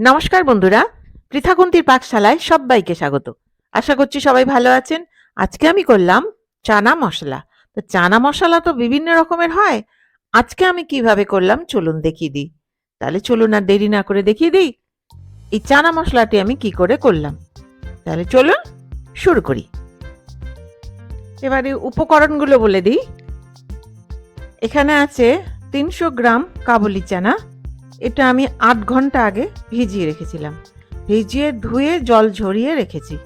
নমস্কার বন্ধুরা পৃথাকুন্তির পাকশালায় সবাইকে স্বাগত। আশা করছি সবাই ভালো আছেন। আজকে আমি করলাম চানা মশলা। তো চানা মশলা তো বিভিন্ন রকমের হয়। আজকে আমি কীভাবে করলাম চলুন দেখিয়ে দিই। তাহলে চলুন আর দেরি না করে দেখিয়ে দিই এই চানা মশলাটি আমি কি করে করলাম। তাহলে চলুন শুরু করি। এবারে উপকরণগুলো বলে দিই। এখানে আছে তিনশো গ্রাম কাবুলি চানা এটা আমি আট ঘণ্টা আগে ভিজিয়ে রেখেছিলাম। ভিজিয়ে ধুয়ে জল ঝরিয়ে রেখেছি।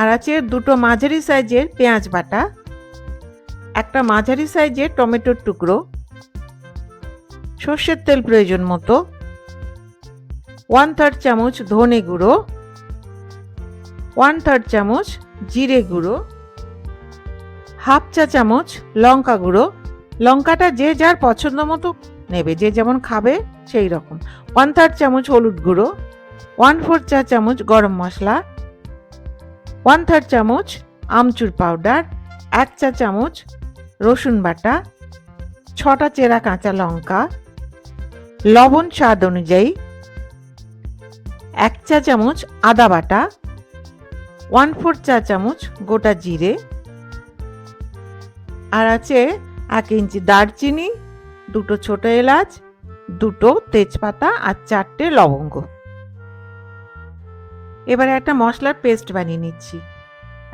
আর আছে দুটো মাঝারি সাইজের পেঁয়াজ বাটা, একটা মাঝারি সাইজের টমেটোর টুকরো, সর্ষের তেল প্রয়োজন মতো ওয়ান থার্ড চামচ ধনে গুঁড়ো ওয়ান থার্ড চামচ জিরে গুঁড়ো হাফ চা চামচ লঙ্কা গুঁড়ো। লঙ্কাটা যে যার পছন্দ মতো নেবে। যে যেমন খাবে, সেই রকম। ওয়ান থার্ড চামচ হলুদ গুঁড়ো ওয়ান ফোর চা চামচ গরম মশলা ওয়ান থার্ড চামচ আমচুর পাউডার এক চা চামচ রসুন বাটা, ছটা চেরা কাঁচা লঙ্কা, লবণ স্বাদ অনুযায়ী এক চা চামচ আদা বাটা ওয়ান ফোর চা চামচ গোটা জিরে, আর আছে এক ইঞ্চি দারচিনি দুটো ছোট এলাচ, দুটো তেজপাতা আর চারটে লবঙ্গ। এবারে একটা মশলার পেস্ট বানিয়ে নিচ্ছি।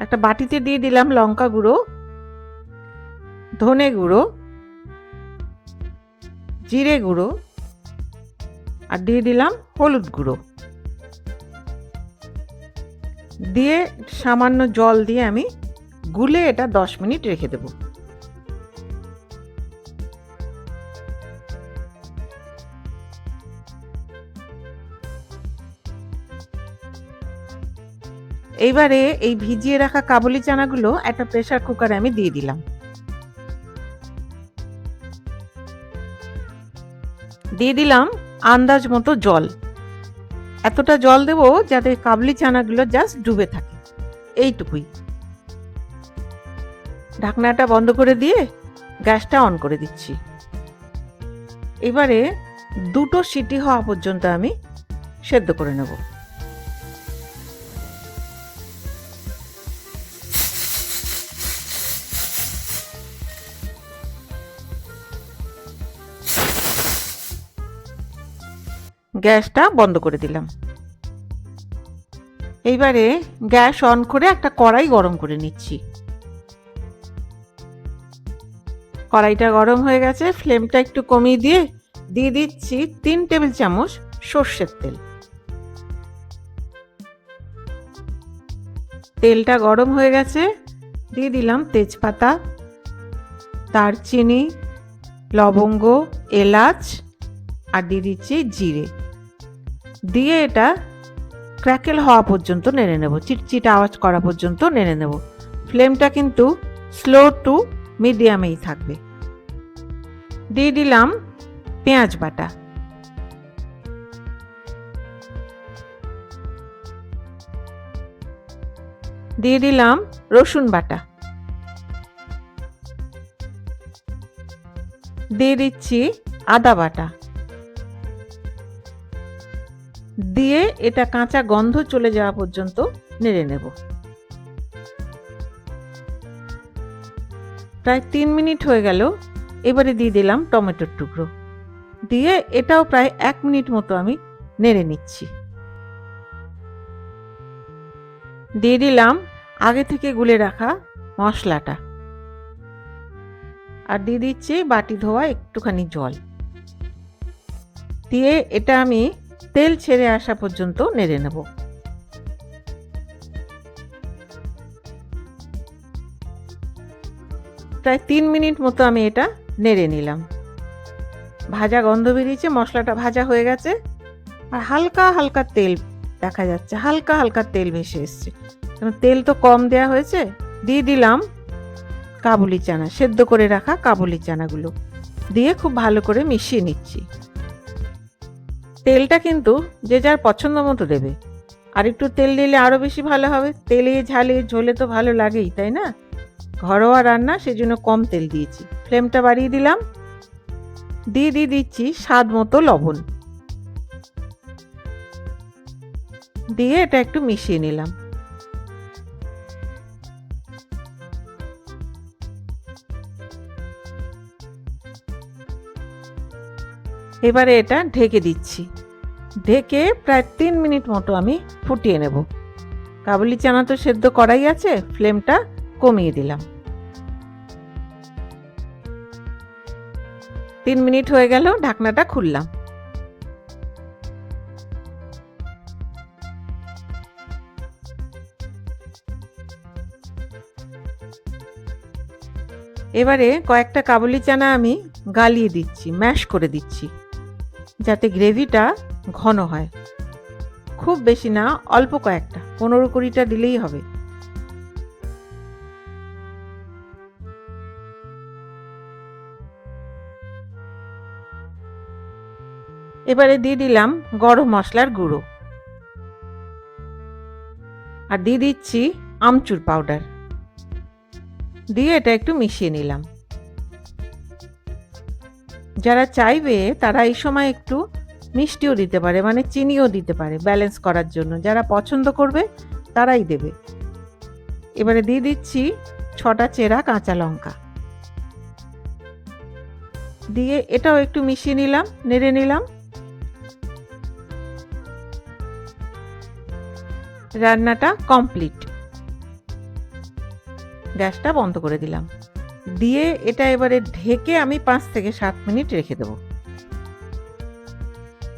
একটা বাটিতে দিয়ে দিলাম লঙ্কা গুঁড়ো, ধনে গুঁড়ো, জিরে গুঁড়ো আর দিয়ে দিলাম হলুদ গুঁড়ো। দিয়ে সামান্য জল দিয়ে আমি গুলে এটা দশ মিনিট রেখে দেবো। এইবারে এই ভিজিয়ে রাখা কাবুলি চানাগুলো একটা প্রেসার কুকারে আমি দিয়ে দিলাম। দিয়ে দিলাম আন্দাজ মতো জল। এতটা জল দেব যাতে কাবলি চানাগুলো জাস্ট ডুবে থাকে। এইটুকুই। ঢাকনাটা বন্ধ করে দিয়ে গ্যাসটা অন করে দিচ্ছি। এবারে দুটো সিটি হওয়া পর্যন্ত আমি সেদ্ধ করে নেব। গ্যাসটা বন্ধ করে দিলাম। এইবারে গ্যাস অন করে একটা কড়াই গরম করে নিচ্ছি। কড়াইটা গরম হয়ে গেছে, ফ্লেমটা একটু কমিয়ে দিয়ে দিয়ে দিচ্ছি তিন টেবিল চামচ সর্ষের তেল। তেলটা গরম হয়ে গেছে, দিয়ে দিলাম তেজপাতা, দারচিনি, লবঙ্গ, এলাচ, আর দিয়ে দিচ্ছি জিরে। দিয়ে এটা ক্র্যাকেল হওয়া পর্যন্ত নেড়ে নেব, চিটচিট আওয়াজ করা পর্যন্ত নেড়ে নেব। ফ্লেমটা কিন্তু স্লো টু মিডিয়ামেই থাকবে। দিয়ে দিলাম পেঁয়াজ বাটা। দিয়ে দিলাম রসুন বাটা। দিয়ে দিচ্ছি আদা বাটা। এটা কাঁচা গন্ধ চলে যাওয়া পর্যন্ত নেড়ে নেব। প্রায় তিন মিনিট হয়ে গেল, এবারে দিয়ে দিলাম টমেটোর টুকরো। দিয়ে এটাও প্রায় এক মিনিট মতো আমি নেড়ে নিচ্ছি। দিয়ে দিলাম আগে থেকে গুলে রাখা মশলাটা। আর দিয়ে দিচ্ছি বাটি ধোয়া একটুখানি জল। দিয়ে এটা আমি তেল ছেড়ে আসা পর্যন্ত নেড়ে নেব। প্রায় তিন মিনিট মতো আমি এটা নেড়ে নিলাম। ভাজা গন্ধ বেরিয়েছে, মশলাটা ভাজা হয়ে গেছে, আর হালকা হালকা তেল দেখা যাচ্ছে, হালকা হালকা তেল ভেসে এসছে। তেল তো কম দেয়া হয়েছে, দিয়ে দিলাম কাবুলি চানা, সেদ্ধ করে রাখা কাবুলি চানাগুলো, দিয়ে খুব ভালো করে মিশিয়ে নিচ্ছি। তেলটা কিন্তু যে যার পছন্দ মতো দেবে। আর একটু তেল দিলে আরও বেশি ভালো হবে। তেলে, ঝালে, ঝোলে তো ভালো লাগেই, তাই না? ঘরোয়া রান্না, সেজন্য কম তেল দিয়েছি। ফ্লেমটা বাড়িয়ে দিলাম। দিয়ে দিয়ে দিচ্ছি স্বাদ মতো লবণ। দিয়ে এটা একটু মিশিয়ে নিলাম। এবারে এটা ঢেকে দিচ্ছি। ঢেকে প্রায় তিন মিনিট মতো আমি ফুটিয়ে নেব। কাবুলি চানা তো সেদ্ধ করাই আছে, ফ্লেমটা কমিয়ে দিলাম। তিন মিনিট হয়ে গেল, ঢাকনাটা খুললাম। এবারে কয়েকটা কাবুলি চানা আমি গালিয়ে দিচ্ছি, ম্যাশ করে দিচ্ছি। যাতে গ্রেভিটা ঘন হয়। খুব বেশি না, অল্প কয়েকটা। পনেরো কুড়িটা দিলেই হবে। এবারে দিয়ে দিলাম গরম মশলার গুঁড়ো। আর দিয়ে দিচ্ছি আমচুর পাউডার। দিয়ে এটা একটু মিশিয়ে নিলাম। যারা চাইবে তারা এই সময় একটু মিষ্টিও দিতে পারে মানে চিনিও দিতে পারে ব্যালেন্স করার জন্য। যারা পছন্দ করবে, তারাই দেবে। এবারে দিয়ে দিচ্ছি ছটা চেরা কাঁচা লঙ্কা। দিয়ে এটাও একটু মিশিয়ে নিলাম, নেড়ে নিলাম। রান্নাটা কমপ্লিট গ্যাসটা বন্ধ করে দিলাম। দিয়ে এটা এবারে ঢেকে আমি পাঁচ থেকে সাত মিনিট রেখে দেবো।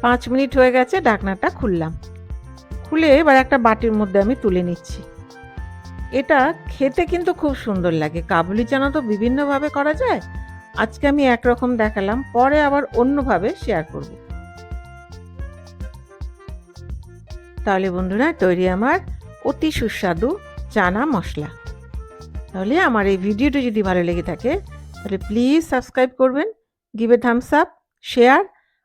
পাঁচ মিনিট হয়ে গেছে, ঢাকনাটা খুললাম। খুলে এবার একটা বাটির মধ্যে আমি তুলে নিচ্ছি। এটা খেতে কিন্তু খুব সুন্দর লাগে। কাবুলি চানা তো বিভিন্নভাবে করা যায়। আজকে আমি একরকম দেখালাম, পরে আবার অন্যভাবে শেয়ার করব। তাহলে বন্ধুরা, তৈরি আমার অতি সুস্বাদু চানা মশলা। তাহলে আমার এই ভিডিওটি যদি ভালো লেগে থাকে, তাহলে প্লিজ সাবস্ক্রাইব করবেন গিভ থামস আপ শেয়ার